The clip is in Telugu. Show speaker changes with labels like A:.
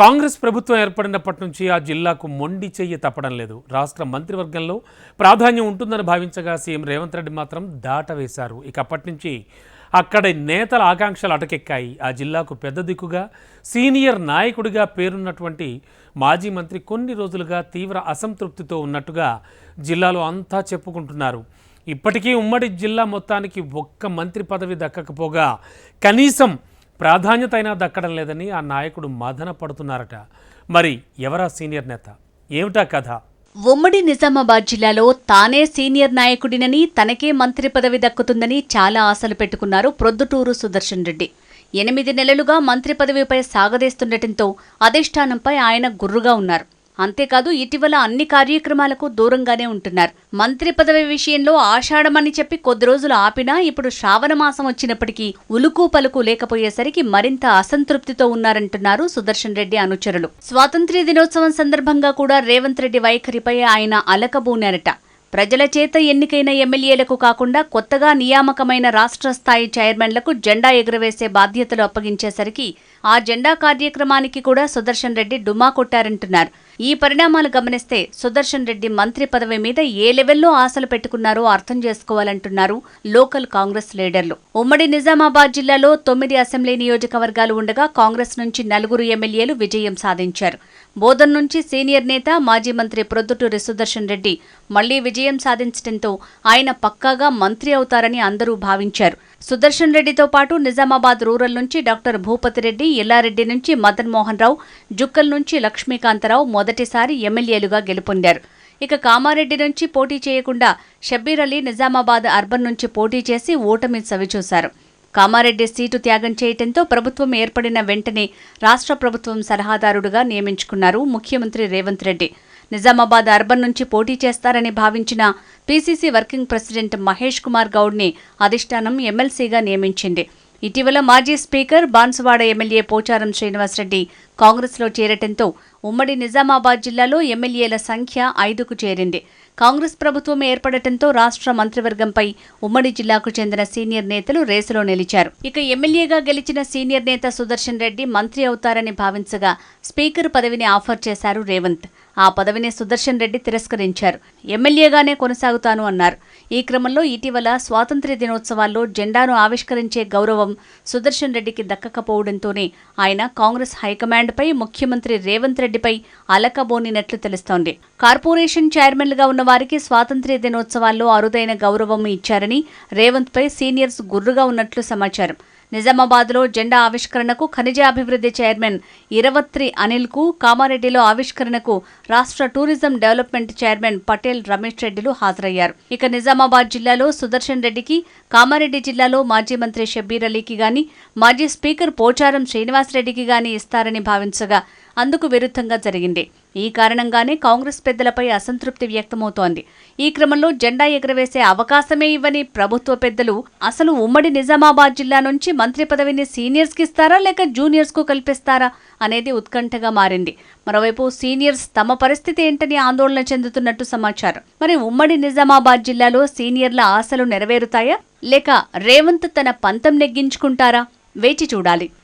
A: కాంగ్రెస్ ప్రభుత్వం ఏర్పడినప్పటి నుంచి ఆ జిల్లాకు మొండి చెయ్యి తప్పడం లేదు. రాష్ట్ర మంత్రివర్గంలో ప్రాధాన్యం ఉంటుందని భావించగా సీఎం రేవంత్ రెడ్డి మాత్రం దాట వేశారు. ఇక అప్పటి నుంచి అక్కడి నేతల ఆకాంక్షలు అటకెక్కాయి. ఆ జిల్లాకు పెద్ద దిక్కుగా సీనియర్ నాయకుడిగా పేరున్నటువంటి మాజీ మంత్రి కొన్ని రోజులుగా తీవ్ర అసంతృప్తితో ఉన్నట్టుగా జిల్లాలో అంతా చెప్పుకుంటున్నారు. ఇప్పటికీ ఉమ్మడి జిల్లా మొత్తానికి ఒక్క మంత్రి పదవి దక్కకపోగా కనీసం ప్రాధాన్యత అయినా దక్కడం లేదని ఆ నాయకుడు మదన పడుతున్నారట. మరి ఎవరా సీనియర్ నేత? ఏమిటా కథ?
B: ఉమ్మడి నిజామాబాద్ జిల్లాలో తానే సీనియర్ నాయకుడినని తనకే మంత్రి పదవి దక్కుతుందని చాలా ఆశలు పెట్టుకున్నారు ప్రొద్దుటూరు సుదర్శన్ రెడ్డి. ఎనిమిది నెలలుగా మంత్రి పదవిపై సాగదీస్తుండటంతో అధిష్టానంపై ఆయన గుర్రుగా ఉన్నారు. అంతేకాదు ఇటీవల అన్ని కార్యక్రమాలకు దూరంగానే ఉంటున్నారు. మంత్రి పదవి విషయంలో ఆషాఢమని చెప్పి కొద్ది రోజులు ఆపినా ఇప్పుడు శ్రావణ మాసం వచ్చినప్పటికీ ఉలుకు పలుకు లేకపోయేసరికి మరింత అసంతృప్తితో ఉన్నారంటున్నారు సుదర్శన్ రెడ్డి అనుచరులు. స్వాతంత్ర్య దినోత్సవం సందర్భంగా కూడా రేవంత్ రెడ్డి వైఖరిపై ఆయన అలకబూనారట. ప్రజల చేత ఎన్నికైన ఎమ్మెల్యేలకు కాకుండా కొత్తగా నియామకమైన రాష్ట్ర స్థాయి చైర్మన్లకు జెండా ఎగురవేసే బాధ్యతలు అప్పగించేసరికి ఆ జెండా కార్యక్రమానికి కూడా సుదర్శన్ రెడ్డి డుమా కొట్టారంటున్నారు. ఈ పరిణామాలు గమనిస్తే సుదర్శన్ రెడ్డి మంత్రి పదవి మీద ఏ లెవెల్లో ఆశలు పెట్టుకున్నారో అర్థం చేసుకోవాలంటున్నారు లోకల్ కాంగ్రెస్ లీడర్లు. ఉమ్మడి నిజామాబాద్ జిల్లాలో తొమ్మిది అసెంబ్లీ నియోజకవర్గాలు ఉండగా కాంగ్రెస్ నుంచి నలుగురు ఎమ్మెల్యేలు విజయం సాధించారు. బోధన్ నుంచి సీనియర్ నేత మాజీ మంత్రి ప్రొద్దుటూరి సుదర్శన్ రెడ్డి మళ్ళీ విజయం సాధించడంతో ఆయన పక్కాగా మంత్రి అవుతారని అందరూ భావించారు. సుదర్శన్ రెడ్డితో పాటు నిజామాబాద్ రూరల్ నుంచి డాక్టర్ భూపతి రెడ్డి ఎల్లారెడ్డి నుంచి మదన్ మోహన్ రావు జుక్కల్ నుంచి లక్ష్మీకాంతరావు మొదటిసారి ఎమ్మెల్యేలుగా గెలుపొందారు. ఇక కామారెడ్డి నుంచి పోటీ చేయకుండా షబ్బీర్ అలీ నిజామాబాద్ అర్బన్ నుంచి పోటీ చేసి ఓటమి సవిచూశారు కామారెడ్డి సీటు త్యాగం చేయటంతో ప్రభుత్వం ఏర్పడిన వెంటనే రాష్ట్ర ప్రభుత్వం సలహాదారుడుగా నియమించుకున్నారు ముఖ్యమంత్రి రేవంత్ రెడ్డి. నిజామాబాద్ అర్బన్ నుంచి పోటీ చేస్తారని భావించిన PCC working president Mahesh Kumar గౌడ్ని అధిష్టానం ఎమ్మెల్సీగా నియమించింది. ఇటీవల మాజీ స్పీకర్ బాన్సువాడ ఎమ్మెల్యే పోచారం శ్రీనివాసరెడ్డి కాంగ్రెస్లో చేరటంతో ఉమ్మడి నిజామాబాద్ జిల్లాలో ఎమ్మెల్యేల సంఖ్య ఐదుకు చేరింది. కాంగ్రెస్ ప్రభుత్వం ఏర్పడటంతో రాష్ట్ర మంత్రివర్గంపై ఉమ్మడి జిల్లాకు చెందిన సీనియర్ నేతలు రేసులో నిలిచారు. ఇక ఎమ్మెల్యేగా గెలిచిన సీనియర్ నేత సుదర్శన్ రెడ్డి మంత్రి అవుతారని భావించగా స్పీకర్ పదవిని ఆఫర్ చేశారు రేవంత్. ఆ పదవిని సుదర్శన్ రెడ్డి తిరస్కరించారు. ఎమ్మెల్యేగానే కొనసాగుతాను అన్నారు. ఈ క్రమంలో ఇటీవల స్వాతంత్ర్య దినోత్సవాల్లో జెండాను ఆవిష్కరించే గౌరవం సుదర్శన్ రెడ్డికి దక్కకపోవడంతోనే ఆయన కాంగ్రెస్ హైకమాండ్పై ముఖ్యమంత్రి రేవంత్ రెడ్డిపై అలకబోనినట్లు తెలుస్తోంది. కార్పొరేషన్ చైర్మన్లుగా ఉన్న వారికి స్వాతంత్ర్య దినోత్సవాల్లో అరుదైన గౌరవం ఇచ్చారని రేవంత్పై సీనియర్స్ గుర్రుగా ఉన్నట్లు సమాచారం. నిజామాబాద్లో జెండా ఆవిష్కరణకు ఖనిజ అభివృద్ధి చైర్మన్ ఇరవత్రి అనిల్కు కామారెడ్డిలో ఆవిష్కరణకు రాష్ట్ర tourism development chairman Patel Ramesh రెడ్డిలు హాజరయ్యారు. ఇక నిజామాబాద్ జిల్లాలో సుదర్శన్ రెడ్డికి కామారెడ్డి జిల్లాలో మాజీ మంత్రి షబ్బీర్ అలీకి గాని మాజీ స్పీకర్ పోచారం శ్రీనివాసరెడ్డికి గాని ఇస్తారని భావించగా అందుకు విరుద్ధంగా జరిగింది. ఈ కారణంగానే కాంగ్రెస్ పెద్దలపై అసంతృప్తి వ్యక్తమవుతోంది. ఈ క్రమంలో జెండా ఎగురవేసే అవకాశమే ఇవ్వని ప్రభుత్వ పెద్దలు అసలు ఉమ్మడి నిజామాబాద్ జిల్లా నుంచి మంత్రి పదవిని సీనియర్స్కి ఇస్తారా లేక జూనియర్స్కు కల్పిస్తారా అనేది ఉత్కంఠగా మారింది. మరోవైపు సీనియర్స్ తమ పరిస్థితి ఏంటని ఆందోళన చెందుతున్నట్టు సమాచారం. మరి ఉమ్మడి నిజామాబాద్ జిల్లాలో సీనియర్ల ఆశలు నెరవేరుతాయా లేక రేవంత్ తన పంతం నెగ్గించుకుంటారా? వేచి చూడాలి.